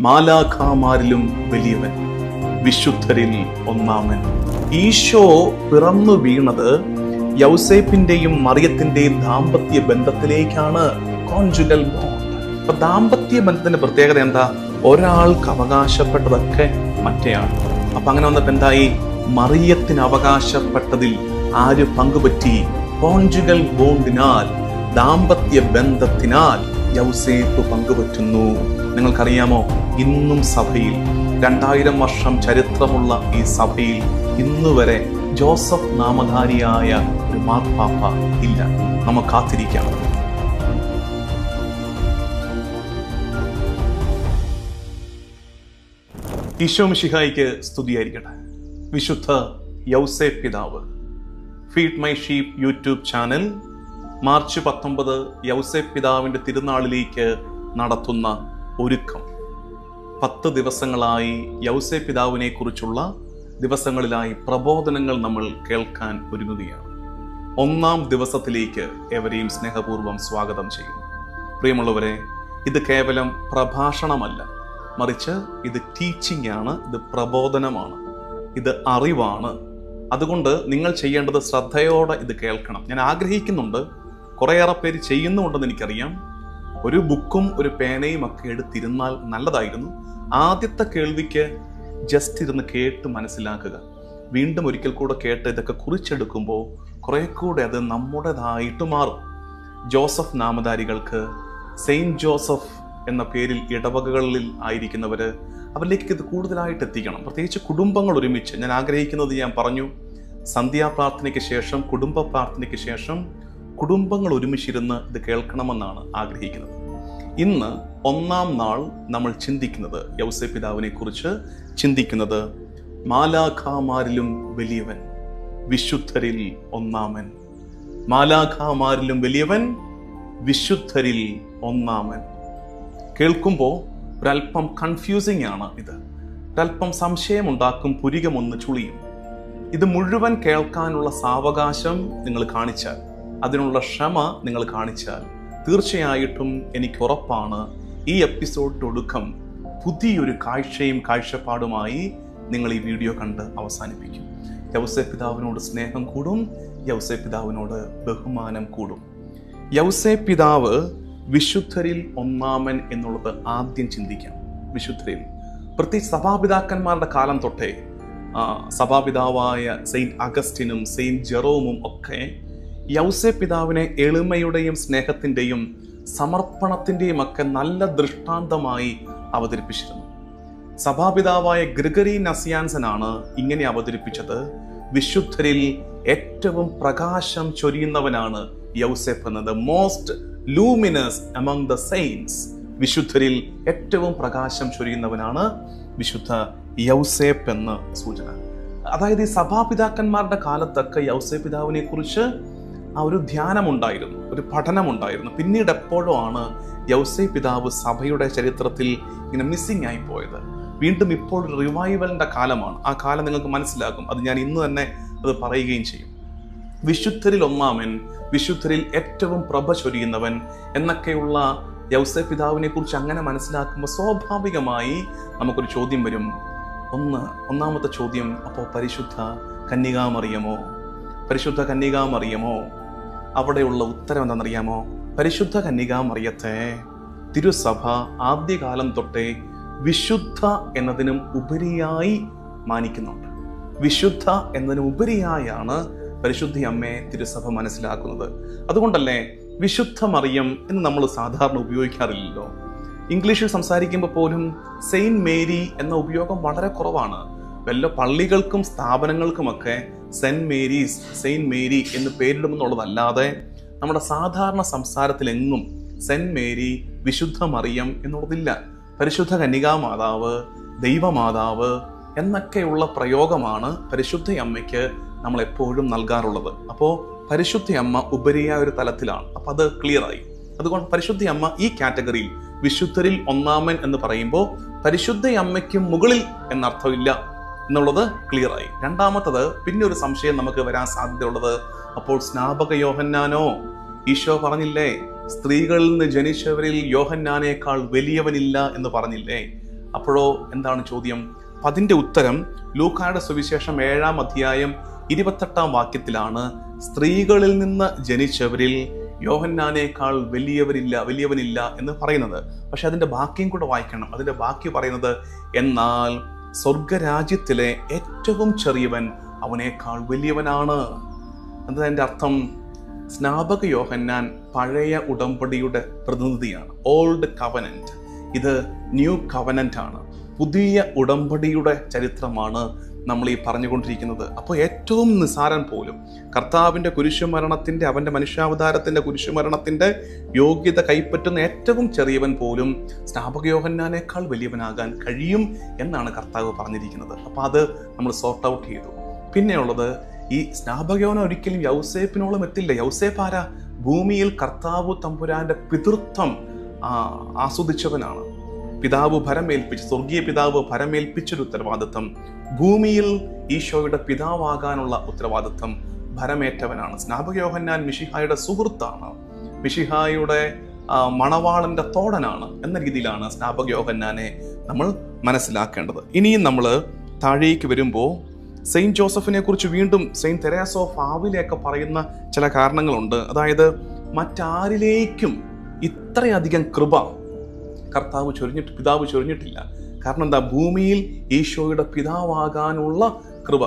മാലാഖാമാരിലും വലിയവൻ വിശുദ്ധരിൽ ഒന്നാമൻ. ഈശോ പിറന്നു വീണത് യൗസേപ്പിന്റെയും മറിയത്തിന്റെയും ദാമ്പത്യ ബന്ധത്തിലേക്കാണ്. കോൺജുഗൽ ബോണ്ട് അപ്പൊ ദാമ്പത്യ ബന്ധത്തിന്റെ പ്രത്യേകത എന്താ? ഒരാൾക്ക് അവകാശപ്പെട്ടതൊക്കെ മറ്റേയാൾ അപ്പൊ അങ്ങനെ വന്നപ്പോ എന്തായി? മറിയത്തിന് അവകാശപ്പെട്ടതിൽ ആര് പങ്കുപറ്റി? കോൺജുഗൽ ബോണ്ടിനാൽ ദാമ്പത്യ ബന്ധത്തിനാൽ യൗസേപ്പ് പങ്കുപറ്റുന്നു. നിങ്ങൾക്കറിയാമോ ഇന്നും സഭയിൽ രണ്ടായിരം വർഷം ചരിത്രമുള്ള ഈ സഭയിൽ ഇന്നുവരെ ജോസഫ് നാമധാരിയായ ഒരു മാർപ്പാപ്പ ഇല്ല. നമുക്ക് കാത്തിരിക്കാം. ഈശോ മിഷിഹായിക്ക് സ്തുതിയായിരിക്കട്ടെ. വിശുദ്ധ യൗസേ പിതാവ്. Feed my sheep YouTube channel March പത്തൊമ്പത് യൗസേ പിതാവിന്റെ തിരുനാളിലേക്ക് നടത്തുന്ന ഒരുക്കം. പത്ത് ദിവസങ്ങളായി യൗസേ പിതാവിനെ കുറിച്ചുള്ള ദിവസങ്ങളിലായി പ്രബോധനങ്ങൾ നമ്മൾ കേൾക്കാൻ ഒരുങ്ങുകയാണ്. ഒന്നാം ദിവസത്തിലേക്ക് എവരെയും സ്നേഹപൂർവം സ്വാഗതം ചെയ്യുന്നു. പ്രിയമുള്ളവരെ ഇത് കേവലം പ്രഭാഷണമല്ല. മറിച്ച് ഇത് ടീച്ചിങ് ആണ് ഇത് പ്രബോധനമാണ് ഇത് അറിവാണ്. അതുകൊണ്ട് നിങ്ങൾ ചെയ്യേണ്ടത് ശ്രദ്ധയോടെ ഇത് കേൾക്കണം. ഞാൻ ആഗ്രഹിക്കുന്നുണ്ട് കുറേയേറെ പേര് ചെയ്യുന്നുണ്ടെന്ന് എനിക്കറിയാം. ഒരു ബുക്കും ഒരു പേനയും ഒക്കെ എടുത്തിരുന്നാൽ നല്ലതായിരുന്നു. ആദ്യത്തെ കേൾവിക്ക് ജസ്റ്റ് ഇരുന്ന് കേട്ട് മനസ്സിലാക്കുക. വീണ്ടും ഒരിക്കൽ കൂടെ കേട്ട് ഇതൊക്കെ കുറിച്ചെടുക്കുമ്പോൾ കുറെ കൂടെ അത് നമ്മുടേതായിട്ട് മാറും. ജോസഫ് നാമധാരികൾക്ക് സെയിന്റ് ജോസഫ് എന്ന പേരിൽ ഇടവകകളിൽ ആയിരിക്കുന്നവർ അവരിലേക്ക് ഇത് കൂടുതലായിട്ട് എത്തിക്കണം. പ്രത്യേകിച്ച് കുടുംബങ്ങൾ ഒരുമിച്ച്. ഞാൻ ആഗ്രഹിക്കുന്നത് ഞാൻ പറഞ്ഞു. സന്ധ്യാപ്രാർത്ഥനയ്ക്ക് ശേഷം കുടുംബ പ്രാർത്ഥനയ്ക്ക് ശേഷം കുടുംബങ്ങൾ ഒരുമിച്ചിരുന്ന് ഇത് കേൾക്കണമെന്നാണ് ആഗ്രഹിക്കുന്നത്. ഇന്ന് ഒന്നാം നാൾ നമ്മൾ ചിന്തിക്കുന്നത് യൗസെ പിതാവിനെ കുറിച്ച് ചിന്തിക്കുന്നത് മാലാഖാമാരിലും വലിയവൻ വിശുദ്ധരിൽ ഒന്നാമൻ. മാലാഖാമാരിലും വലിയവൻ വിശുദ്ധരിൽ ഒന്നാമൻ. കേൾക്കുമ്പോൾ ഒരല്പം കൺഫ്യൂസിംഗ് ആണ് ഇത്. ഒരല്പം സംശയമുണ്ടാക്കും പുരികമൊന്ന് ചുളിയും. ഇത് മുഴുവൻ കേൾക്കാനുള്ള സാവകാശം നിങ്ങൾ കാണിച്ചാൽ അതിനുള്ള ക്ഷമ നിങ്ങൾ കാണിച്ചാൽ. തീർച്ചയായിട്ടും എനിക്ക് ഉറപ്പാണ് ഈ എപ്പിസോഡ് ഒടുക്കം പുതിയൊരു കാഴ്ചയും കാഴ്ചപ്പാടുമായി നിങ്ങൾ ഈ വീഡിയോ കണ്ട് അവസാനിപ്പിക്കും. യൗസേ പിതാവിനോട് സ്നേഹം കൂടും യൗസേ പിതാവിനോട് ബഹുമാനം കൂടും. യൗസേ പിതാവ് വിശുദ്ധരിൽ ഒന്നാമൻ എന്നുള്ളത് ആദ്യം ചിന്തിക്കാം. വിശുദ്ധരിൽ. പ്രത്യേകിച്ച് സഭാപിതാക്കന്മാരുടെ കാലം തൊട്ടേ സഭാപിതാവായ സെയിന്റ് അഗസ്റ്റിനും സെയിന്റ് ജെറോമും ഒക്കെ യൗസേ പിതാവിനെ എളിമയുടെയും സ്നേഹത്തിന്റെയും സമർപ്പണത്തിന്റെയും ഒക്കെ നല്ല ദൃഷ്ടാന്തമായി അവതരിപ്പിച്ചിരുന്നു. സഭാപിതാവായ ഗ്രിഗറി നസിയാൻസനാണ് ഇങ്ങനെ അവതരിപ്പിച്ചത്. വിശുദ്ധരിൽ ഏറ്റവും പ്രകാശം ചൊരിയുന്നവനാണ് യൗസെഫ് എന്നത്. Most luminous among the saints വിശുദ്ധരിൽ ഏറ്റവും പ്രകാശം ചൊരിയുന്നവനാണ് വിശുദ്ധ യൗസേപ്പ് എന്ന് സൂചന. അതായത് ഈ സഭാപിതാക്കന്മാരുടെ കാലത്തൊക്കെ യൗസേ പിതാവിനെ കുറിച്ച് ആ ഒരു ധ്യാനമുണ്ടായിരുന്നു ഒരു പഠനമുണ്ടായിരുന്നു. പിന്നീട് എപ്പോഴോ ആണ് യൗസേ പിതാവ് സഭയുടെ ചരിത്രത്തിൽ ഇങ്ങനെ മിസ്സിംഗ് ആയി പോയത്. വീണ്ടും ഇപ്പോൾ ഒരു റിവൈവലിന്റെ കാലമാണ്. ആ കാലം നിങ്ങൾക്ക് മനസ്സിലാകും. അത് ഞാൻ ഇന്ന് തന്നെ അത് പറയുകയും ചെയ്യും. വിശുദ്ധരിൽ ഒന്നാമൻ വിശുദ്ധരിൽ ഏറ്റവും പ്രഭ ചൊരിയുന്നവൻ എന്നൊക്കെയുള്ള യൗസേ പിതാവിനെ കുറിച്ച് അങ്ങനെ മനസ്സിലാക്കുമ്പോൾ സ്വാഭാവികമായി നമുക്കൊരു ചോദ്യം വരും. ഒന്ന് ഒന്നാമത്തെ ചോദ്യം അപ്പോൾ പരിശുദ്ധ കന്യകാമറിയമോ? പരിശുദ്ധ കന്യകാമറിയമോ? അവിടെയുള്ള ഉത്തരം എന്താണെന്നറിയാമോ? പരിശുദ്ധ കന്യകാമറിയത്തെ. തിരുസഭ ആദ്യകാലം തൊട്ടേ വിശുദ്ധ എന്നതിനും ഉപരിയായി മാനിക്കുന്നുണ്ട്. വിശുദ്ധ എന്നതിനും ഉപരിയായാണ് പരിശുദ്ധി അമ്മയെ തിരുസഭ മനസ്സിലാക്കുന്നത്. അതുകൊണ്ടല്ലേ വിശുദ്ധ മറിയം എന്ന് നമ്മൾ സാധാരണ ഉപയോഗിക്കാറില്ലല്ലോ. ഇംഗ്ലീഷിൽ സംസാരിക്കുമ്പോൾ പോലും സെയിന്റ് മേരി എന്ന ഉപയോഗം വളരെ കുറവാണ്. വല്ല പള്ളികൾക്കും സ്ഥാപനങ്ങൾക്കുമൊക്കെ സെന്റ് മേരീസ് സെയിന്റ് മേരി എന്ന് പേരിടുമെന്നുള്ളതല്ലാതെ നമ്മുടെ സാധാരണ സംസാരത്തിലെങ്ങും സെന്റ് മേരി വിശുദ്ധ മറിയം എന്നുള്ളതില്ല. പരിശുദ്ധ കന്യകാ മാതാവ് ദൈവമാതാവ് എന്നൊക്കെയുള്ള പ്രയോഗമാണ് പരിശുദ്ധയമ്മയ്ക്ക് നമ്മൾ എപ്പോഴും നൽകാറുള്ളത്. അപ്പോൾ പരിശുദ്ധ അമ്മ ഉപരിയായ ഒരു തലത്തിലാണ്. അപ്പോൾ അത് ക്ലിയറായി. അതുകൊണ്ട് പരിശുദ്ധ അമ്മ ഈ കാറ്റഗറിയിൽ വിശുദ്ധരിൽ ഒന്നാമൻ എന്ന് പറയുമ്പോൾ പരിശുദ്ധ അമ്മയ്ക്ക് മുകളിൽ എന്നർത്ഥമില്ല. എന്നുള്ളത് ക്ലിയർ ആയി. രണ്ടാമത്തത് പിന്നെ ഒരു സംശയം നമുക്ക് വരാൻ സാധ്യതയുള്ളത് അപ്പോൾ സ്നാപക യോഹന്നാനോ? ഈശോ പറഞ്ഞില്ലേ സ്ത്രീകളിൽ നിന്ന് ജനിച്ചവരിൽ യോഹന്നാനേക്കാൾ വലിയവനില്ല എന്ന് പറഞ്ഞില്ലേ? അപ്പോഴോ എന്താണ് ചോദ്യം? അപ്പം അതിന്റെ ഉത്തരം ലൂക്കായുടെ സുവിശേഷം ഏഴാം അധ്യായം ഇരുപത്തെട്ടാം വാക്യത്തിലാണ് സ്ത്രീകളിൽ നിന്ന് ജനിച്ചവരിൽ യോഹന്നാനേക്കാൾ വലിയവരില്ല വലിയവനില്ല എന്ന് പറയുന്നത്. പക്ഷെ അതിന്റെ ബാക്കിയും കൂടെ വായിക്കണം. അതിന്റെ ബാക്കി പറയുന്നത് എന്നാൽ സ്വർഗരാജ്യത്തിലെ ഏറ്റവും ചെറിയവൻ അവനേക്കാൾ വലിയവനാണ്. എന്നതിന്റെ അർത്ഥം സ്നാപക യോഹന്നാൻ പഴയ ഉടമ്പടിയുടെ പ്രതിനിധിയാണ്. ഓൾഡ് കവനന്റ് ഇത് ന്യൂ കവനന്റ് ആണ്. പുതിയ ഉടമ്പടിയുടെ ചരിത്രമാണ് നമ്മൾ ഈ പറഞ്ഞുകൊണ്ടിരിക്കുന്നത്. അപ്പോൾ ഏറ്റവും നിസാരൻ പോലും കർത്താവിന്റെ കുരിശുമരണത്തിന്റെ അവന്റെ മനുഷ്യാവതാരത്തിന്റെ കുരിശുമരണത്തിന്റെ യോഗ്യത കൈപ്പറ്റുന്ന ഏറ്റവും ചെറിയവൻ പോലും സ്നാപക യോഹന്നാനേക്കാൾ വലിയവനാകാൻ കഴിയും എന്നാണ് കർത്താവ് പറഞ്ഞിരിക്കുന്നത്. അപ്പോൾ അത് നമ്മൾ സോർട്ട് ഔട്ട് ചെയ്തു. പിന്നെയുള്ളത് ഈ സ്നാപകയോന ഒരിക്കലും യൗസേപ്പിനോളം എത്തില്ല. യൗസേപ്പ് ആരാ? ഭൂമിയിൽ കർത്താവ് തമ്പുരാന്റെ പിതൃത്വം ആസ്വദിച്ചവനാണ്. പിതാവ് ഭരമേൽപ്പിച്ച് സ്വർഗീയ പിതാവ് ഭരമേൽപ്പിച്ചൊരു ഉത്തരവാദിത്വം. ഭൂമിയിൽ ഈശോയുടെ പിതാവാകാനുള്ള ഉത്തരവാദിത്വം ഭരമേറ്റവനാണ്. സ്നാപക യോഹന്നാൻ മിഷിഹായുടെ സുഹൃത്താണ്. മിഷിഹായുടെ മണവാളന്റെ തോടനാണ് എന്ന രീതിയിലാണ് സ്നാപക യോഹന്നാനെ നമ്മൾ മനസ്സിലാക്കേണ്ടത്. ഇനിയും നമ്മൾ താഴേക്ക് വരുമ്പോൾ സെയിന്റ് ജോസഫിനെ കുറിച്ച് വീണ്ടും സെയിന്റ് തെരേസ ഓഫ് ആവിലെയൊക്കെ പറയുന്ന ചില കാരണങ്ങളുണ്ട്. അതായത് മറ്റാരിലേക്കും ഇത്രയധികം കൃപ കർത്താവ് ചൊരിഞ്ഞിട്ട് പിതാവ് ചൊരിഞ്ഞിട്ടില്ല. കാരണം എന്താ? ഭൂമിയിൽ ഈശോയുടെ പിതാവാകാനുള്ള കൃപ.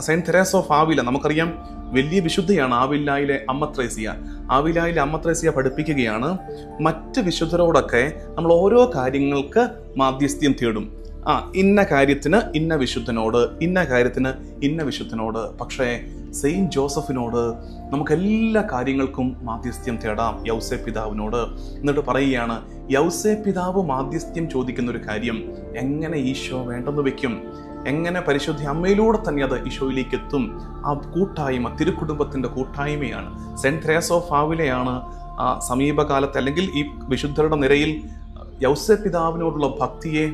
സെയിന്റ് തെരേസ് ഓഫ് ആവില നമുക്കറിയാം വലിയ വിശുദ്ധയാണ് ആവില്ലായിലെ അമ്മ ത്രേസ്യ ആവില്ലായിലെ അമ്മ പഠിപ്പിക്കുകയാണ് മറ്റ് വിശുദ്ധരോടൊക്കെ നമ്മൾ ഓരോ കാര്യങ്ങൾക്ക് മാധ്യസ്ഥ്യം തേടും. ആ ഇന്ന കാര്യത്തിന് ഇന്ന വിശുദ്ധനോട് ഇന്ന കാര്യത്തിന് ഇന്ന വിശുദ്ധനോട്. പക്ഷേ സെയിന്റ് ജോസഫിനോട് നമുക്ക് എല്ലാ കാര്യങ്ങൾക്കും മാധ്യസ്ഥ്യം തേടാം യൗസെ പിതാവിനോട് എന്നിട്ട് പറയുകയാണ് യൗസെ പിതാവ് മാധ്യസ്ഥ്യം ചോദിക്കുന്ന ഒരു കാര്യം എങ്ങനെ ഈശോ വേണ്ടെന്ന് വെക്കും? എങ്ങനെ പരിശുദ്ധ അമ്മയിലൂടെ തന്നെ അത് ഈശോയിലേക്ക് എത്തും ആ കൂട്ടായ്മ തിരുക്കുടുംബത്തിന്റെ കൂട്ടായ്മയാണ്. സെന്റ് ത്രേസ് ഓഫ് ആവിലെയാണ് ആ സമീപകാലത്ത് അല്ലെങ്കിൽ ഈ വിശുദ്ധരുടെ നിരയിൽ യൗസെ പിതാവിനോടുള്ള ഭക്തിയെ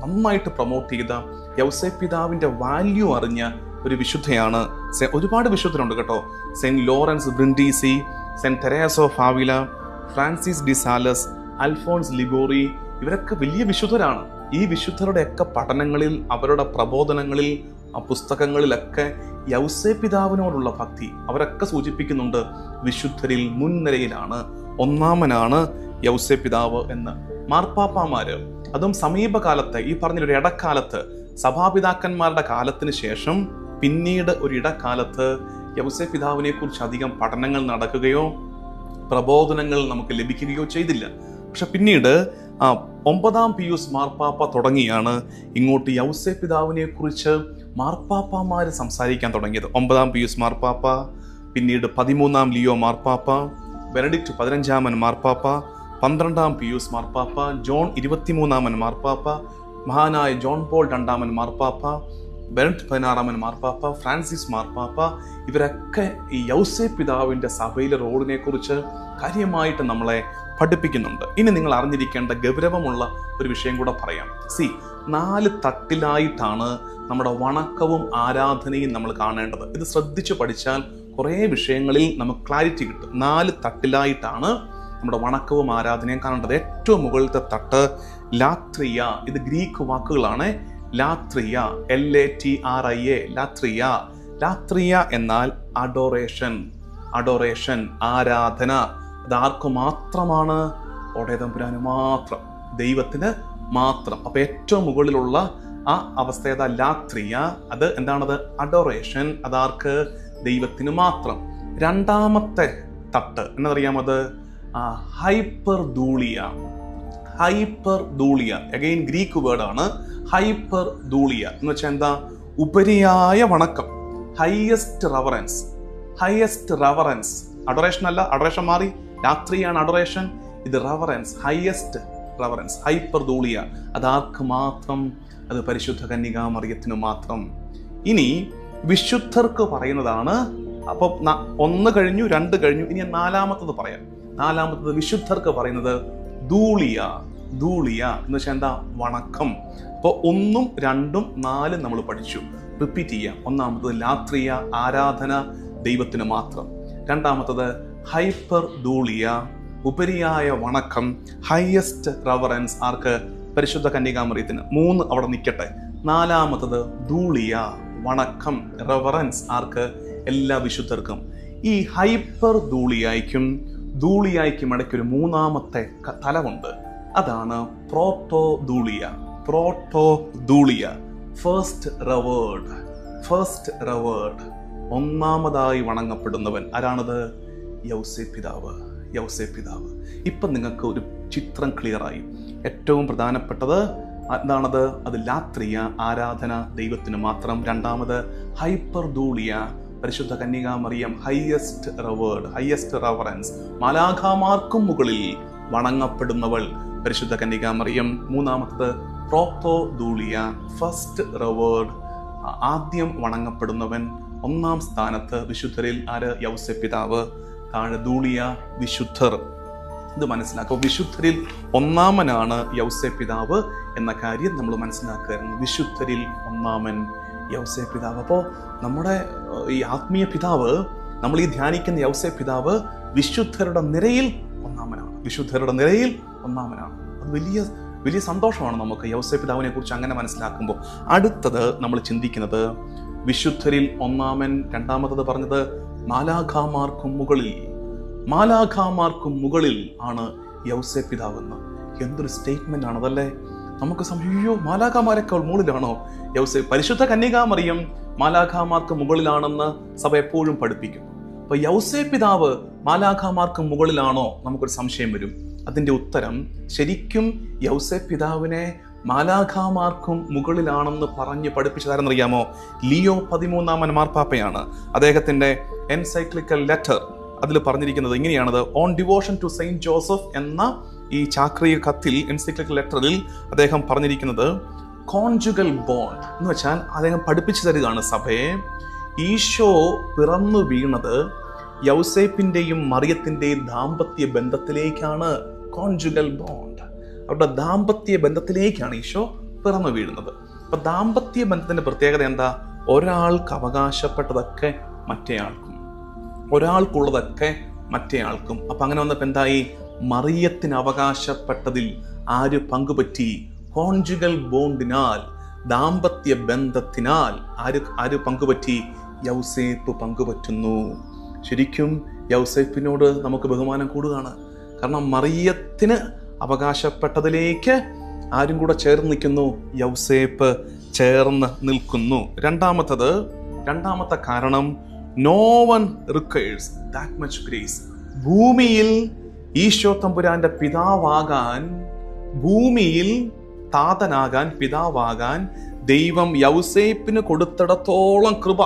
നന്നായിട്ട് പ്രൊമോട്ട് ചെയ്ത യൗസെ പിതാവിന്റെ വാല്യൂ അറിഞ്ഞ ഒരു വിശുദ്ധയാണ്. ഒരുപാട് വിശുദ്ധരുണ്ട് കേട്ടോ. Saint Lawrence Brindisi saint Therese of Avila Francis de Sales Alphonse Liguori ഇവരൊക്കെ വലിയ വിശുദ്ധരാണ്. ഈ വിശുദ്ധരുടെയൊക്കെ പഠനങ്ങളിൽ അവരുടെ പ്രബോധനങ്ങളിൽ ആ പുസ്തകങ്ങളിലൊക്കെ യൗസെ പിതാവിനോടുള്ള ഭക്തി അവരൊക്കെ സൂചിപ്പിക്കുന്നുണ്ട്. വിശുദ്ധരിൽ മുൻനിരയിലാണ് ഒന്നാമനാണ് യൗസെ പിതാവ് എന്ന്. മാർപ്പാപ്പാമാര് അതും സമീപകാലത്ത് ഈ പറഞ്ഞൊരു ഇടക്കാലത്ത് സഭാപിതാക്കന്മാരുടെ കാലത്തിന് ശേഷം പിന്നീട് ഒരു ഇടക്കാലത്ത് യൗസെ പിതാവിനെ കുറിച്ച് അധികം പഠനങ്ങൾ നടക്കുകയോ പ്രബോധനങ്ങൾ നമുക്ക് ലഭിക്കുകയോ ചെയ്തില്ല. പക്ഷെ പിന്നീട് ആ ഒമ്പതാം പിയൂസ് മാർപ്പാപ്പ തുടങ്ങിയാണ് ഇങ്ങോട്ട് യൗസെ പിതാവിനെ കുറിച്ച് മാർപ്പാപ്പമാര് സംസാരിക്കാൻ തുടങ്ങിയത്. ഒമ്പതാം പിയൂസ് മാർപ്പാപ്പ പിന്നീട് പതിമൂന്നാം ലിയോ മാർപ്പാപ്പ ബെനഡിക്റ്റ് പതിനഞ്ചാമൻ മാർപ്പാപ്പ പന്ത്രണ്ടാം പിയൂസ് മാർപ്പാപ്പ ജോൺ ഇരുപത്തിമൂന്നാമൻ മാർപ്പാപ്പ മഹാനായ ജോൺ പോൾ രണ്ടാമൻ മാർപ്പാപ്പ ബെനറ്റ് പതിനാറാമൻ മാർപ്പാപ്പ ഫ്രാൻസിസ് മാർപ്പാപ്പ ഇവരൊക്കെ ഈ യൗസെ പിതാവിന്റെ സഭയിലെ റോളിനെ കുറിച്ച് കാര്യമായിട്ട് നമ്മളെ പഠിപ്പിക്കുന്നുണ്ട്. ഇനി നിങ്ങൾ അറിഞ്ഞിരിക്കേണ്ട ഗൗരവമുള്ള ഒരു വിഷയം കൂടെ പറയാം. സി നാല് തട്ടിലായിട്ടാണ് നമ്മുടെ വണക്കവും ആരാധനയും നമ്മൾ കാണേണ്ടത്. ഇത് ശ്രദ്ധിച്ചു പഠിച്ചാൽ കുറേ വിഷയങ്ങളിൽ നമുക്ക് ക്ലാരിറ്റി കിട്ടും. നാല് തട്ടിലായിട്ടാണ് നമ്മുടെ വണക്കവും ആരാധനയും കാണേണ്ടത്. ഏറ്റവും മുകളിലത്തെ തട്ട് ലാത്രിയ. ഇത് ഗ്രീക്ക് വാക്കുകളാണ്. Latria L A T R I A latria latria എന്നാൽ അഡോറേഷൻ അഡോറേഷൻ ആരാധന. അത് മാത്രമാണ് ഒടേതമ്പുരാന് മാത്രം ദൈവത്തിന് മാത്രം. അപ്പൊ ഏറ്റവും മുകളിലുള്ള ആ അവസ്ഥ ഏതാ? ലാത്രിയ അത് എന്താണത്? അഡോറേഷൻ അതാർക്ക്? ദൈവത്തിന് മാത്രം. രണ്ടാമത്തെ തട്ട് എന്നറിയാമത് hyperdulia hyperdulia again Greek വേർഡാണ് ഹൈപ്പർ ദൂളിയ എന്ന് വെച്ചാൽ എന്താ? ഉപരിയായ വണക്കം. Highest reverence highest reverence adoration അല്ല അഡറേഷൻ മാറി. രാത്രിയാണ് അഡറേഷൻ ഇത് reverence highest reverence hyperdulia അതാർക്ക് മാത്രം? അത് പരിശുദ്ധ കന്യകാമറിയത്തിന് മാത്രം. ഇനി വിശുദ്ധർക്ക് പറയുന്നതാണ് അപ്പോൾ ഒന്ന് കഴിഞ്ഞു രണ്ട് കഴിഞ്ഞു ഇനി നാലാമത്തത് പറയാം. നാലാമത്തത് വിശുദ്ധർക്ക് പറയുന്നത് ധൂളിയ ധൂളിയ എന്ന് വെച്ചാൽ എന്താ? വണക്കം. അപ്പോൾ ഒന്നും രണ്ടും നാലും നമ്മൾ പഠിച്ചു. റിപ്പീറ്റ് ചെയ്യുക ഒന്നാമത്തത് ലാത്രിയ ആരാധന ദൈവത്തിന് മാത്രം. രണ്ടാമത്തത് ഹൈപ്പർ ധൂളിയ ഉപരിയായ വണക്കം ഹയസ്റ്റ് റവറൻസ് ആർക്ക്? പരിശുദ്ധ കന്യകാമറിയത്തിന്. മൂന്ന് അവിടെ നിൽക്കട്ടെ നാലാമത്തത് ധൂളിയ വണക്കം റവറൻസ് ആർക്ക്? എല്ലാ വിശുദ്ധർക്കും. ഈ ഹൈപ്പർ ധൂളിയായിക്കും ധൂളിയായിക്കും ഒരു മൂന്നാമത്തെ തലമുണ്ട്. അതാണ് protodulia protodulia first revered first revered ഒന്നാമതായി വണങ്ങപ്പെടുന്നവൻ ആരാണത്? യൗസേ പിതാവ്. യൗസേ പിതാവ്. ഇപ്പം നിങ്ങൾക്ക് ഒരു ചിത്രം ക്ലിയറായി. ഏറ്റവും പ്രധാനപ്പെട്ടത് എന്താണത്? അത് ലാത്രിയ ആരാധന ദൈവത്തിന് മാത്രം. രണ്ടാമത് ഹൈപ്പർ ധൂളിയ പരിശുദ്ധ കന്യകാമറിയം ഹയസ്റ്റ് റവേർഡ് ഹയസ്റ്റ് റവറൻസ് മാലാഖാമാർക്കും മുകളിൽ വണങ്ങപ്പെടുന്നവൾ. പരിശുദ്ധ കന്യകാമറിയം മൂന്നാമത്തത് പ്രോത്തോ ദൂളിയ ഫസ്റ്റ് റവേർഡ് ആദ്യം വണങ്ങപ്പെടുന്നവൻ. ഒന്നാം സ്ഥാനത്ത് വിശുദ്ധരിൽ ആര്? യൗസ പിതാവ് താഴെ ദൂളിയ വിശുദ്ധർ. ഇത് മനസ്സിലാക്കുക വിശുദ്ധരിൽ ഒന്നാമനാണ് യൗസെ പിതാവ് എന്ന കാര്യം നമ്മൾ മനസ്സിലാക്കുകയായിരുന്നു. വിശുദ്ധരിൽ ഒന്നാമൻ. യൗസെ പിതാവ്. അപ്പോൾ നമ്മുടെ ഈ ആത്മീയ പിതാവ് നമ്മൾ ഈ ധ്യാനിക്കുന്ന യൗസേ പിതാവ് വിശുദ്ധരുടെ നിരയിൽ ഒന്നാമനാണ്. വിശുദ്ധരുടെ നിരയിൽ ഒന്നാമനാണ്. അത് വലിയ വലിയ സന്തോഷമാണ് നമുക്ക് യൗസേ പിതാവിനെ കുറിച്ച് അങ്ങനെ മനസ്സിലാക്കുമ്പോൾ. അടുത്തത് നമ്മൾ ചിന്തിക്കുന്നത് വിശുദ്ധരിൽ ഒന്നാമൻ രണ്ടാമത്തത് പറഞ്ഞത് മാലാഖാമാർക്കും മുകളിൽ. മാലാഖാമാർക്കും മുകളിൽ ആണ് യൗസെ പിതാവെന്ന്. എന്തൊരു സ്റ്റേറ്റ്മെന്റ് ആണ് അതല്ലേ? നമുക്ക് സംയോ മാലാഖാമാരെക്കാൾ മുകളിലാണോ? യൗസെ പരിശുദ്ധ കന്യകാമറിയം മാലാഖാമാർക്ക് മുകളിലാണെന്ന് സഭ എപ്പോഴും പഠിപ്പിക്കും. അപ്പൊ യൗസെ പിതാവ് മാലാഖാമാർക്ക് മുകളിലാണോ? നമുക്കൊരു സംശയം വരും. അതിന്റെ ഉത്തരം ശരിക്കും യൗസെ പിതാവിനെ മാലാഖാമാർക്കും മുകളിലാണെന്ന് പറഞ്ഞ് പഠിപ്പിച്ചതാരെന്നറിയാമോ? ലിയോ പതിമൂന്നാമൻ മാർപ്പാപ്പയാണ്. അദ്ദേഹത്തിന്റെ എൻസൈക്ലിക്കൽ ലെറ്റർ അതിൽ പറഞ്ഞിരിക്കുന്നത് ഇങ്ങനെയാണത് on devotion to saint Joseph എന്ന ഈ ചാക്രിക കത്തിൽ എൻസൈക്ലിക്കൽ ലെറ്ററിൽ അദ്ദേഹം പറഞ്ഞിരിക്കുന്നത് കോൺജുഗൽ ബോണ്ട് എന്ന് വെച്ചാൽ അദ്ദേഹം പഠിപ്പിച്ചു തരികയാണ് സഭയെ. ഈശോ പിറന്നു വീണത് യൗസേപ്പിന്റെയും മറിയത്തിന്റെയും ദാമ്പത്യ ബന്ധത്തിലേക്കാണ്. കോൺജുഗൽ ബോണ്ട് അവരുടെ ദാമ്പത്യ ബന്ധത്തിലേക്കാണ് ഈശോ പിറന്നു വീഴുന്നത്. അപ്പം ദാമ്പത്യ ബന്ധത്തിന്റെ പ്രത്യേകത എന്താ? ഒരാൾക്ക് അവകാശപ്പെട്ടതൊക്കെ മറ്റേയാൾക്കും. ഒരാൾക്കുള്ളതൊക്കെ മറ്റേയാൾക്കും. അപ്പം അങ്ങനെ വന്നപ്പോൾ എന്തായി? മറിയത്തിന് അവകാശപ്പെട്ടതിൽ ആര് പങ്കുപറ്റി? കോൺജുഗൽ ബോണ്ടിനാൽ ദാമ്പത്യ ബന്ധത്തിനാൽ ആര് ആര് പങ്കുപറ്റി? യൗസേപ്പ് പങ്കുപറ്റുന്നു. ശരിക്കും യൗസേപ്പിനോട് നമുക്ക് ബഹുമാനം കൂടുകയാണ്. കാരണം മറിയത്തിന് അവകാശപ്പെട്ടതിലേക്ക് ആരും കൂടെ ചേർന്ന് നിൽക്കുന്നു. യൗസേപ്പ് ചേർന്ന് നിൽക്കുന്നു. രണ്ടാമത്തത് രണ്ടാമത്തെ കാരണം no one requires that much grace ഭൂമിയിൽ ഈശോ തമ്പുരാന്റെ പിതാവാകാൻ ഭൂമിയിൽ താതനാകാൻ പിതാവാകാൻ ദൈവം യൗസേപ്പിന് കൊടുത്തിടത്തോളം കൃപ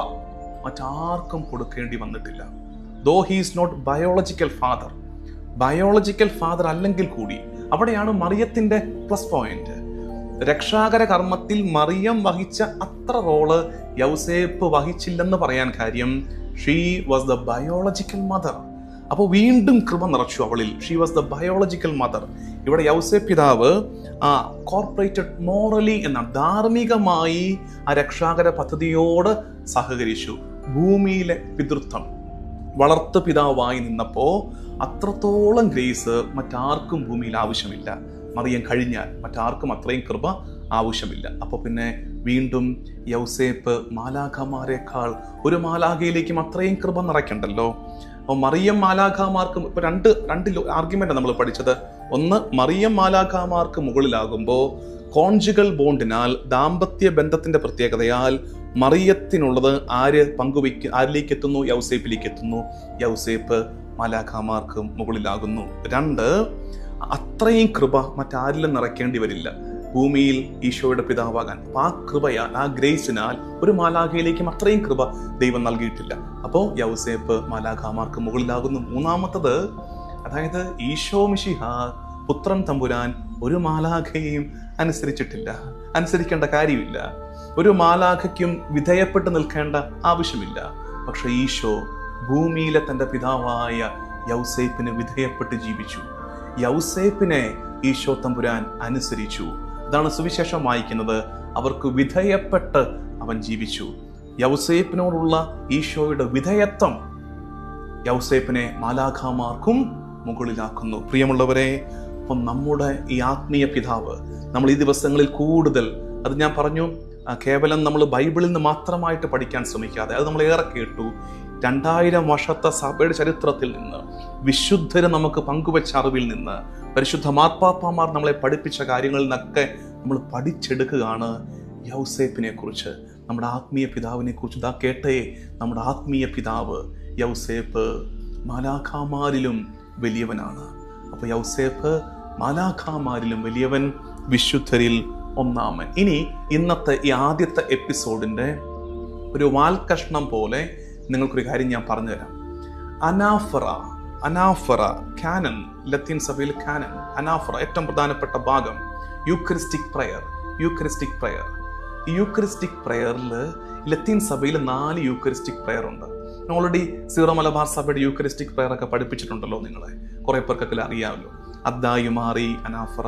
മറ്റാർക്കും കൊടുക്കേണ്ടി വന്നിട്ടില്ല. Though he's not biological father biological father അല്ലെങ്കിൽ കൂടി അവിടെയാണ് മറിയത്തിന്റെ പ്ലസ് പോയിന്റ് രക്ഷാകര കർമ്മത്തിൽ മറിയം വഹിച്ച അത്ര റോൾ യൗസേപ്പ് വഹിച്ചില്ലെന്ന് പറയാൻ കാര്യം she was the biological mother അപ്പോൾ വീണ്ടും കൃപ നിറച്ചു അവളിൽ. She was the biological mother ഇവിടെ യൗസേ പിതാവ് ആ കോർപ്പറേറ്റഡ് മോറലി എന്ന ധാർമ്മികമായി ആ രക്ഷാകര പദ്ധതിയോട് സഹകരിച്ചു. ഭൂമിയിലെ പിതൃത്വം വളർത്തു പിതാവായി നിന്നപ്പോൾ അത്രത്തോളം ഗ്രേസ് മറ്റാർക്കും ഭൂമിയിൽ ആവശ്യമില്ല. മറിയം കഴിഞ്ഞാൽ മറ്റാർക്കും അത്രയും കൃപ ആവശ്യമില്ല. അപ്പോൾ പിന്നെ വീണ്ടും യൗസേപ്പ് മാലാഖമാരെക്കാൾ ഒരു മാലാഖയിലേക്കും അത്രയും കൃപ നിറയ്ക്കണ്ടല്ലോ? അപ്പോൾ മറിയം മാലാഖാമാർക്ക് ഇപ്പൊ രണ്ട് രണ്ട് ആർഗ്യുമെന്റ് നമ്മൾ പഠിച്ചത്. ഒന്ന് മറിയം മാലാഖാമാർക്ക് മുകളിലാകുമ്പോൾ കോൺജുഗൽ ബോണ്ടിനാൽ ദാമ്പത്യ ബന്ധത്തിന്റെ പ്രത്യേകതയാൽ മറിയത്തിനുള്ളത് ആര് പങ്കുവയ്ക്ക് ആരിലേക്ക് എത്തുന്നു യൗസേപ്പിലേക്ക് എത്തുന്നു യൗസേപ്പ് മാലാഖാമാർക്ക് മുകളിലാകുന്നു. രണ്ട് അത്രയും കൃപ മറ്റാരിലും നിറയ്ക്കേണ്ടി വരില്ല. ഭൂമിയിൽ ഈശോയുടെ പിതാവാകാൻ ആ കൃപയാൽ ആ ഗ്രേസിനാൽ ഒരു മാലാഖയിലേക്കും അത്രയും കൃപ ദൈവം നൽകിയിട്ടില്ല. അപ്പോൾ യൗസേപ്പ് മാലാഖമാർക്ക് മുകളിലാകുന്നു. മൂന്നാമത്തത് അതായത് ഈശോ മിഷിഹ പുത്രൻ തമ്പുരാൻ ഒരു മാലാഖയെയും അനുസരിച്ചിട്ടില്ല. അനുസരിക്കേണ്ട കാര്യമില്ല. ഒരു മാലാഖയ്ക്കും വിധേയപ്പെട്ട് നിൽക്കേണ്ട ആവശ്യമില്ല. പക്ഷെ ഈശോ ഭൂമിയിലെ തന്റെ പിതാവായ യൗസേപ്പിന് വിധേയപ്പെട്ട് ജീവിച്ചു. യൗസേപ്പിനെ ഈശോ തമ്പുരാൻ അനുസരിച്ചു. അതാണ് സുവിശേഷം വായിക്കുന്നത്. അവർക്ക് വിധേയപ്പെട്ട് അവൻ ജീവിച്ചു. യൗസേപ്പിനോടുള്ള ഈശോയുടെ വിധേയത്വം യൗസേപ്പിനെ മാലാഖാമാർക്കും മുകളിലാക്കുന്നു. പ്രിയമുള്ളവരെ അപ്പം നമ്മുടെ ഈ ആത്മീയ പിതാവ് നമ്മൾ ഈ ദിവസങ്ങളിൽ കൂടുതൽ അത് ഞാൻ പറഞ്ഞു കേവലം നമ്മൾ ബൈബിളിൽ നിന്ന് മാത്രമായിട്ട് പഠിക്കാൻ ശ്രമിക്കാതെ അത് നമ്മൾ ഏറെ കേട്ടു. രണ്ടായിരം വർഷത്തെ സഭയുടെ ചരിത്രത്തിൽ നിന്ന് വിശുദ്ധര് നമുക്ക് പങ്കുവച്ച അറിവിൽ നിന്ന് പരിശുദ്ധ മാത്പാപ്പാമാർ നമ്മളെ പഠിപ്പിച്ച കാര്യങ്ങളിൽ നിന്നൊക്കെ നമ്മൾ പഠിച്ചെടുക്കുകയാണ് യൗസേപ്പിനെ കുറിച്ച് നമ്മുടെ ആത്മീയ പിതാവിനെ കുറിച്ച് ഇതാ കേട്ടേ നമ്മുടെ ആത്മീയ പിതാവ് യൗസേപ്പ് മാലാഖാമാരിലും വലിയവനാണ്. അപ്പോൾ യൗസേപ്പ് മാലാഖാമാരിലും വലിയവൻ വിശുദ്ധരിൽ ഒന്നാമൻ. ഇനി ഇന്നത്തെ ഈ ആദ്യത്തെ എപ്പിസോഡിന്റെ ഒരു വാൽകഷ്ണം പോലെ നിങ്ങൾക്കൊരു കാര്യം ഞാൻ പറഞ്ഞു തരാം അനാഫറ അനാഫറ കാനൻ ലത്തീൻ സഭയിൽ കാനൻ അനാഫറ ഏറ്റവും പ്രധാനപ്പെട്ട ഭാഗം യൂക്രിസ്റ്റിക് പ്രയർ യൂക്രിസ്റ്റിക് പ്രയർ. ഈ യൂക്രിസ്റ്റിക് പ്രയറിൽ ലത്തീൻ സഭയിൽ നാല് യൂക്രിസ്റ്റിക് പ്രയർ ഉണ്ട്. ഓൾറെഡി സീറോ മലബാർ സഭയുടെ യൂക്രിസ്റ്റിക് പ്രയർ ഒക്കെ പഠിപ്പിച്ചിട്ടുണ്ടല്ലോ നിങ്ങളെ. കുറെ പേർക്കൊക്കെ അറിയാമല്ലോ. അദ്ദായുമാറി അനാഫറ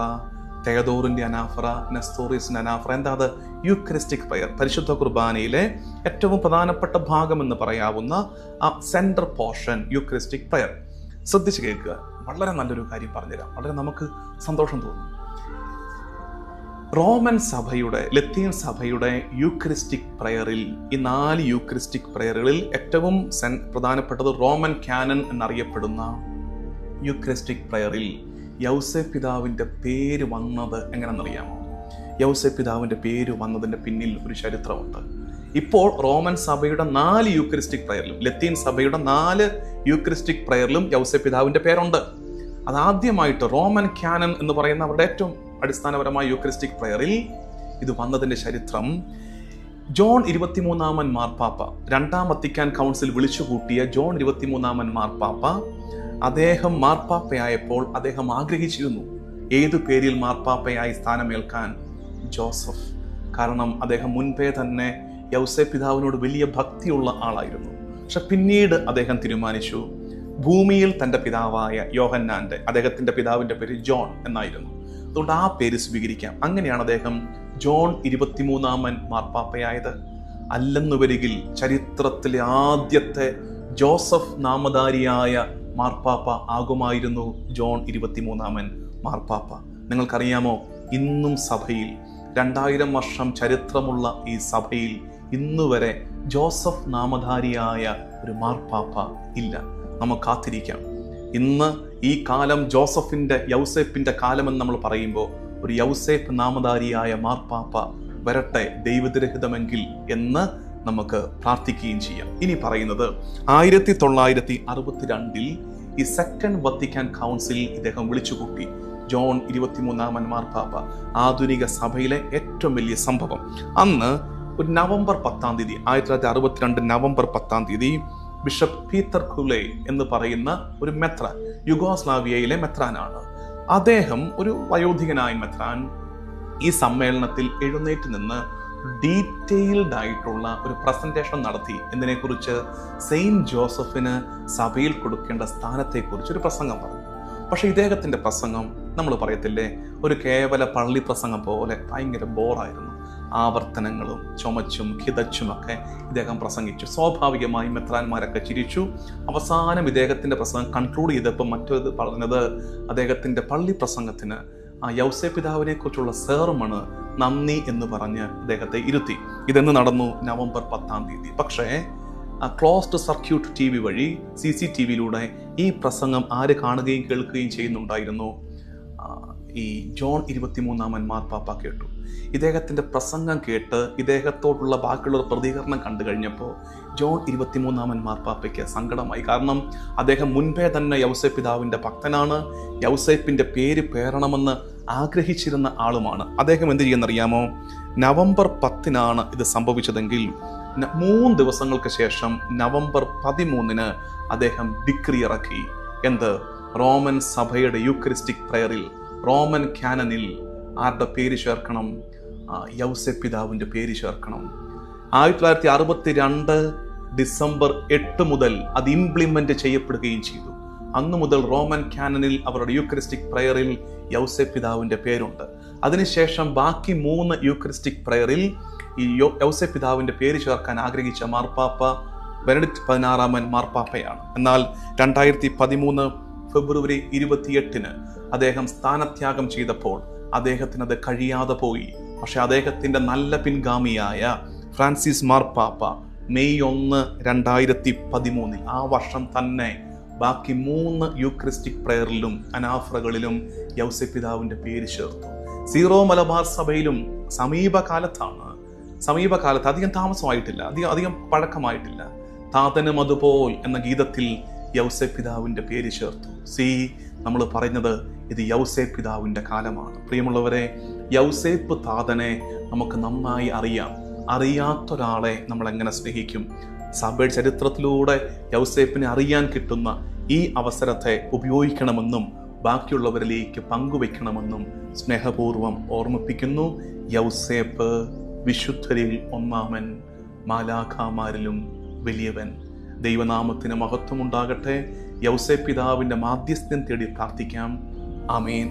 തേദോറിന്റെ അനാഫ്ര നെസ്തോറീസിന്റെ അനാഫ്ര എന്താ അത്? യൂക്രിസ്റ്റിക് പ്രയർ പരിശുദ്ധ കുർബാനയിലെ ഏറ്റവും പ്രധാനപ്പെട്ട ഭാഗം എന്ന് പറയാവുന്ന ആ സെൻട്രൽ പോർഷൻ യൂക്രിസ്റ്റിക് പ്രയർ ശ്രദ്ധിച്ച് കേൾക്കുക. വളരെ നല്ലൊരു കാര്യം പറഞ്ഞുതരാം. വളരെ നമുക്ക് സന്തോഷം തോന്നും. റോമൻ സഭയുടെ ലത്തീൻ സഭയുടെ യൂക്രിസ്റ്റിക് പ്രയറിൽ ഈ നാല് യൂക്രിസ്റ്റിക് പ്രയറുകളിൽ ഏറ്റവും പ്രധാനപ്പെട്ടത് റോമൻ ക്യാനൻ എന്നറിയപ്പെടുന്ന യൂക്രിസ്റ്റിക് പ്രയറിൽ യൗസെ പിതാവിന്റെ പേര് വന്നത് എങ്ങനെയെന്നറിയാമോ? യൗസെ പിതാവിന്റെ പേര് വന്നതിന്റെ പിന്നിൽ ഒരു ചരിത്രമുണ്ട്. ഇപ്പോൾ റോമൻ സഭയുടെ നാല് യൂക്രിസ്റ്റിക് പ്രയറിലും ലത്തീൻ സഭയുടെ നാല് യൂക്രിസ്റ്റിക് പ്രയറിലും യൗസെ പിതാവിന്റെ പേരുണ്ട്. അതാദ്യമായിട്ട് റോമൻ ക്യാനൻ എന്ന് പറയുന്ന അവരുടെ ഏറ്റവും അടിസ്ഥാനപരമായ യൂക്രിസ്റ്റിക് പ്രയറിൽ ഇത് വന്നതിന്റെ ചരിത്രം. ജോൺ ഇരുപത്തിമൂന്നാമൻ മാർപ്പാപ്പ രണ്ടാം വത്തിക്കാൻ കൗൺസിൽ വിളിച്ചുകൂട്ടിയ ജോൺ ഇരുപത്തിമൂന്നാമൻ മാർപ്പാപ്പ അദ്ദേഹം മാർപ്പാപ്പയായപ്പോൾ അദ്ദേഹം ആഗ്രഹിച്ചിരുന്നു. ഏതു പേരിൽ മാർപ്പാപ്പയായി സ്ഥാനമേൽക്കാൻ? ജോസഫ്. കാരണം അദ്ദേഹം മുൻപേ തന്നെ യൗസെ പിതാവിനോട് വലിയ ഭക്തിയുള്ള ആളായിരുന്നു. പക്ഷെ പിന്നീട് അദ്ദേഹം തീരുമാനിച്ചു ഭൂമിയിൽ തന്റെ പിതാവായ യോഹന്നാന്റെ അദ്ദേഹത്തിന്റെ പിതാവിന്റെ പേര് ജോൺ എന്നായിരുന്നു. അതുകൊണ്ട് ആ പേര് സ്വീകരിക്കാം. അങ്ങനെയാണ് അദ്ദേഹം ജോൺ ഇരുപത്തിമൂന്നാമൻ മാർപ്പാപ്പയായത്. അല്ലെന്നു വരികിൽ ചരിത്രത്തിലെ ആദ്യത്തെ ജോസഫ് നാമധാരിയായ മാർപ്പാപ്പ ആകുമായിരുന്നു ജോൺ ഇരുപത്തിമൂന്നാമൻ മാർപ്പാപ്പ. നിങ്ങൾക്കറിയാമോ ഇന്നും സഭയിൽ രണ്ടായിരം വർഷം ചരിത്രമുള്ള ഈ സഭയിൽ ഇന്നുവരെ ജോസഫ് നാമധാരിയായ ഒരു മാർപ്പാപ്പ ഇല്ല. നമുക്ക് കാത്തിരിക്കാം. ഇന്ന് ഈ കാലം ജോസഫിന്റെ യൗസേപ്പിന്റെ കാലമെന്ന് നമ്മൾ പറയുമ്പോൾ ഒരു യൗസേപ്പ് നാമധാരിയായ മാർപ്പാപ്പ വരട്ടെ ദൈവതിരഹിതമെങ്കിൽ എന്ന് നമുക്ക് പ്രാർത്ഥിക്കുകയും ചെയ്യാം. ഇനി പറയുന്നത് ആയിരത്തി തൊള്ളായിരത്തി അറുപത്തിരണ്ടിൽ ഈ സെക്കൻഡ് വത്തിക്കാൻ കൗൺസിൽ ഇദ്ദേഹം വിളിച്ചുകൂട്ടി. ജോൺ ഇരുപത്തിമൂന്നാമൻ മാർപ്പാപ്പ ആധുനിക സഭയിലെ ഏറ്റവും വലിയ സംഭവം. അന്ന് ഒരു നവംബർ പത്താം തീയതി ആയിരത്തി തൊള്ളായിരത്തി അറുപത്തിരണ്ട് നവംബർ പത്താം തീയതി ബിഷപ്പ് പീത്തർ കുലേ എന്ന് പറയുന്ന ഒരു മെത്ര യുഗോസ്ലാവിയയിലെ മെത്രാനാണ്. അദ്ദേഹം ഒരു വയോധികനായ മെത്രാൻ ഈ സമ്മേളനത്തിൽ എഴുന്നേറ്റ് നിന്ന് ഡീറ്റെയിൽഡ് ആയിട്ടുള്ള ഒരു പ്രസന്റേഷൻ നടത്തി. എന്നതിനെക്കുറിച്ച് സെയിന്റ് ജോസഫിന് സഭയിൽ കൊടുക്കേണ്ട സ്ഥാനത്തെക്കുറിച്ച് ഒരു പ്രസംഗം പറഞ്ഞു. പക്ഷേ ഇദ്ദേഹത്തിന്റെ പ്രസംഗം നമ്മൾ പറയത്തില്ലേ? ഒരു കേവല പള്ളി പ്രസംഗം പോലെ ഭയങ്കര ബോറായിരുന്നു. ആവർത്തനങ്ങളും ചുമച്ചും കിതച്ചുമൊക്കെ ഇദ്ദേഹം പ്രസംഗിച്ചു. സ്വാഭാവികമായും മെത്രാന്മാരൊക്കെ ചിരിച്ചു. അവസാനം ഇദ്ദേഹത്തിന്റെ പ്രസംഗം കൺക്ലൂഡ് ചെയ്തപ്പോൾ മറ്റൊരു പറഞ്ഞത് അദ്ദേഹത്തിന്റെ പള്ളി പ്രസംഗത്തിന് ആ യൗസേ പിതാവിനെ കുറിച്ചുള്ള സേർമണ് നന്ദി എന്ന് പറഞ്ഞ് അദ്ദേഹത്തെ ഇരുത്തി. ഇതെന്ന് നടന്നു നവംബർ പത്താം തീയതി. പക്ഷേ ആ ക്ലോസ്ഡ് സർക്യൂട്ട് ടി വി വഴി സി സി ടി വിയിലൂടെ ഈ പ്രസംഗം ആര് കാണുകയും കേൾക്കുകയും ചെയ്യുന്നുണ്ടായിരുന്നു? ഈ ജോൺ ഇരുപത്തിമൂന്നാമൻ മാർപ്പാപ്പ കേട്ടു. ഇദ്ദേഹത്തിന്റെ പ്രസംഗം കേട്ട് ഇദ്ദേഹത്തോടുള്ള ബാക്കിയുള്ള പ്രതികരണം കണ്ടു കഴിഞ്ഞപ്പോൾ ജോൺ ഇരുപത്തിമൂന്നാമൻ മാർപ്പാപ്പയ്ക്ക് സങ്കടമായി. കാരണം അദ്ദേഹം മുൻപേ തന്നെ യൗസേപ്പിതാവിന്റെ ഭക്തനാണ്. യൗസേപ്പിന്റെ പേര് പേരണമെന്ന് ആഗ്രഹിച്ചിരുന്ന ആളുമാണ്. അദ്ദേഹം എന്ത് ചെയ്യുന്നറിയാമോ നവംബർ പത്തിനാണ് ഇത് സംഭവിച്ചതെങ്കിൽ മൂന്ന് ദിവസങ്ങൾക്ക് ശേഷം നവംബർ പതിമൂന്നിന് അദ്ദേഹം ഡിഗ്രി ഇറക്കി. എന്ത്? റോമൻ സഭയുടെ യൂക്രിസ്റ്റിക് പ്രയറിൽ റോമൻ ക്യാനനിൽ ആരുടെ പേര് ചേർക്കണം? യൗസെ പിതാവിന്റെ പേര് ചേർക്കണം. ആയിരത്തി തൊള്ളായിരത്തി അറുപത്തി രണ്ട് ഡിസംബർ എട്ട് മുതൽ അത് ഇംപ്ലിമെന്റ് ചെയ്യപ്പെടുകയും ചെയ്തു. അന്നു മുതൽ റോമൻ ക്യാനനിൽ അവരുടെ യൂക്രിസ്റ്റിക് പ്രയറിൽ യൗസെ പിതാവിന്റെ പേരുണ്ട്. അതിനുശേഷം ബാക്കി മൂന്ന് യൂക്രിസ്റ്റിക് പ്രയറിൽ ഈ യൗസെ പിതാവിന്റെ പേര് ചേർക്കാൻ ആഗ്രഹിച്ച മാർപ്പാപ്പ ബെനഡിക്ട് പതിനാറാമൻ മാർപ്പാപ്പയാണ്. എന്നാൽ രണ്ടായിരത്തി പതിമൂന്ന് ഫെബ്രുവരി ഇരുപത്തിയെട്ടിന് അദ്ദേഹം സ്ഥാനത്യാഗം ചെയ്തപ്പോൾ അദ്ദേഹത്തിന് അത് കഴിയാതെ പോയി. പക്ഷെ അദ്ദേഹത്തിന്റെ നല്ല പിൻഗാമിയായ ഫ്രാൻസിസ് മാർപ്പാപ്പ മെയ് ഒന്ന് രണ്ടായിരത്തി പതിമൂന്നിൽ ആ വർഷം തന്നെ ബാക്കി മൂന്ന് യൂക്രിസ്റ്റിക് പ്രയറിലും അനാഫ്രകളിലും യൗസപിതാവിന്റെ പേര് ചേർത്തു. സീറോ മലബാർ സഭയിലും സമീപകാലത്താണ് സമീപകാലത്ത് അധികം താമസമായിട്ടില്ല അധികം അധികം പഴക്കമായിട്ടില്ല. താതനും അതുപോൽ എന്ന ഗീതത്തിൽ യൗസെ പിതാവിന്റെ പേര് ചേർത്തു. സി നമ്മൾ പറയുന്നത് ഇത് യൗസേ പിതാവിന്റെ കാലമാണ്. പ്രിയമുള്ളവരെ യൗസേപ്പ് താതനെ നമുക്ക് നന്നായി അറിയാം. അറിയാത്തൊരാളെ നമ്മൾ എങ്ങനെ സ്നേഹിക്കും? സഭ ചരിത്രത്തിലൂടെ യൗസേപ്പിനെ അറിയാൻ കിട്ടുന്ന ഈ അവസരത്തെ ഉപയോഗിക്കണമെന്നും ബാക്കിയുള്ളവരിലേക്ക് പങ്കുവെക്കണമെന്നും സ്നേഹപൂർവം ഓർമ്മിപ്പിക്കുന്നു യൗസേപ്പ് വിശുദ്ധരിൽ ഒന്നാമൻ മാലാഖാമാരിലും വലിയവൻ. ദൈവനാമത്തിന് മഹത്വമുണ്ടാകട്ടെ. യൗസേ പിതാവിന്റെ മാധ്യസ്ഥ്യം തേടി പ്രാർത്ഥിക്കാം. आमीन